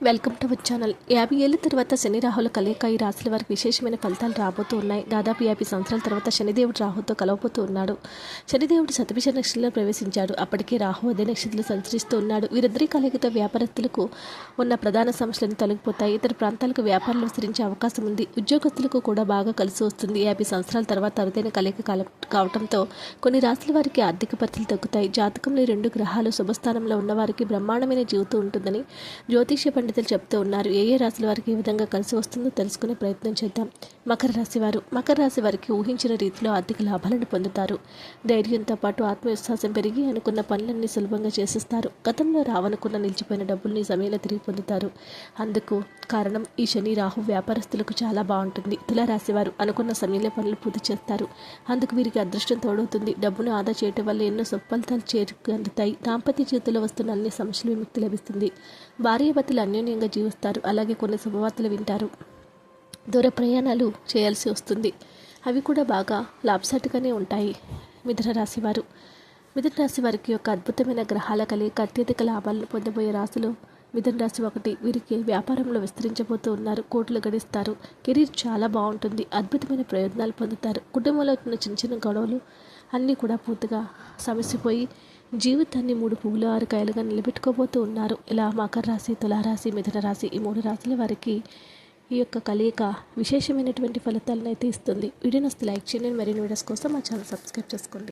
Welcome to our channel. యాభై ఏళ్ళ తర్వాత శని రాహుల కలయిక ఈ రాశుల వారికి విశేషమైన ఫలితాలు రాబోతూ ఉన్నాయి. దాదాపు యాభై సంవత్సరాల తర్వాత శనిదేవుడు రాహుతో కలవబోతూ ఉన్నాడు. శనిదేవుడు సతభిష నక్షత్రంలో ప్రవేశించాడు. అప్పటికే రాహు అదే నక్షత్రంలో సంచరిస్తూ ఉన్నాడు. వీరిద్దరి కలయికతో వ్యాపారస్తులకు ఉన్న ప్రధాన సమస్యలను తొలగిపోతాయి. ఇతర ప్రాంతాలకు వ్యాపారాలు విస్తరించే అవకాశం ఉంది. ఉద్యోగస్తులకు కూడా బాగా కలిసి వస్తుంది. యాభై సంవత్సరాల తర్వాత అరుదైన కలయిక కావడంతో కొన్ని రాశుల వారికి ఆర్థిక పరిస్థితులు తగ్గుతాయి. జాతకంలో రెండు గ్రహాలు శుభస్థానంలో ఉన్నవారికి బ్రహ్మాండమైన జీవితం ఉంటుందని జ్యోతిష్య పండితులు చెప్తూ ఉన్నారు. ఏ ఏ రాశుల వారికి ఏ విధంగా కలిసి వస్తుందో తెలుసుకునే ప్రయత్నం చేద్దాం. మకర రాశి వారు. మకర రాశి వారికి ఊహించిన రీతిలో ఆర్థిక లాభాలను పొందుతారు. ధైర్యంతో పాటు ఆత్మవిశ్వాసం పెరిగి అనుకున్న పనులన్నీ సులభంగా చేసేస్తారు. గతంలో రావనుకున్న నిలిచిపోయిన డబ్బుల్ని సమయంలో తిరిగి పొందుతారు. అందుకు కారణం ఈ శని రాహు వ్యాపారస్తులకు చాలా బాగుంటుంది. తులారాశి వారు అనుకున్న సమయంలో పనులు పూర్తి చేస్తారు. అందుకు వీరికి అదృష్టం తోడవుతుంది. డబ్బును ఆదా చేయటం వల్ల ఎన్నో సత్ఫలితాలు చేరుకు అందుతాయి. దాంపత్య జీవితంలో వస్తున్న అన్ని సమస్యలు విముక్తి లభిస్తుంది. భార్యాభర్తలు అన్యోన్యంగా జీవిస్తారు. అలాగే కొన్ని శుభవార్తలు వింటారు. దూర ప్రయాణాలు చేయాల్సి వస్తుంది. అవి కూడా బాగా లాభసాటిగానే ఉంటాయి. మిథున రాశి వారు. మిథున రాశి వారికి యొక్క అద్భుతమైన గ్రహాల కలిగి అత్యధిక లాభాలను పొందబోయే రాశులు మిథున రాశి ఒకటి. వీరికి వ్యాపారంలో విస్తరించబోతూ ఉన్నారు. కోట్లు గడిస్తారు. కెరీర్ చాలా బాగుంటుంది. అద్భుతమైన ప్రయోజనాలు పొందుతారు. కుటుంబంలో ఉన్న చిన్న చిన్న గొడవలు అన్నీ కూడా పూర్తిగా సమసిపోయి జీవితాన్ని మూడు పువ్వుల ఆరుకాయలుగా నిలబెట్టుకోబోతూ ఉన్నారు. ఇలా మకర రాశి తులారాశి మిథున రాశి ఈ మూడు రాశుల వారికి ఈ యొక్క కలయిక విశేషమైనటువంటి ఫలితాలను అయితే ఇస్తుంది. వీడియోని వస్తే లైక్ చేయండి. మరిన్ని వీడియోస్ కోసం మా ఛానల్ సబ్స్క్రైబ్ చేసుకోండి.